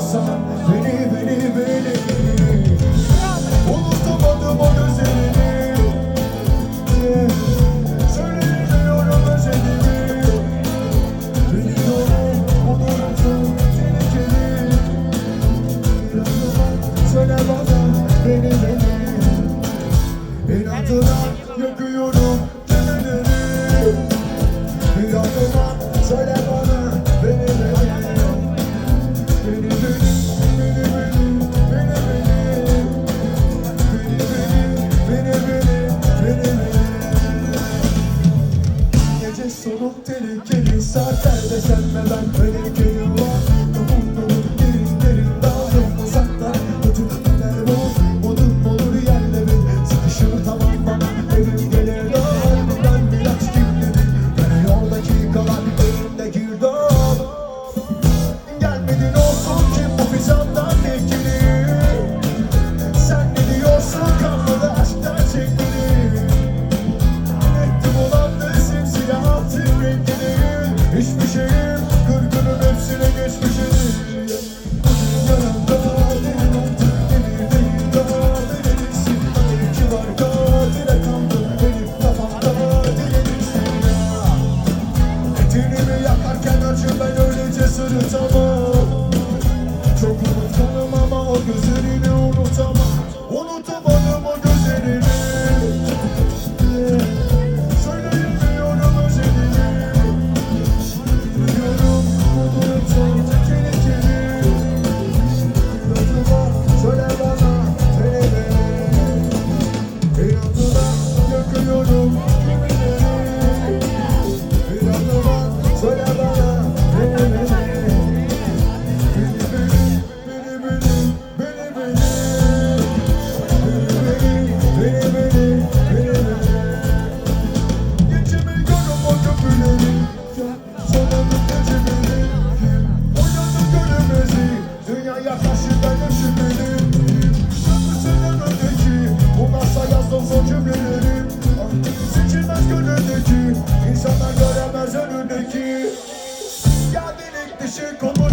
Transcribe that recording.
sorsan Beni beni beni. Unutamadım o gözlerini Söyleyemiyorum özelimi Beni doğru unuttum tehlikeli. Söyle bana beni beni. İnadına yakıyorum salvar. Karşı komu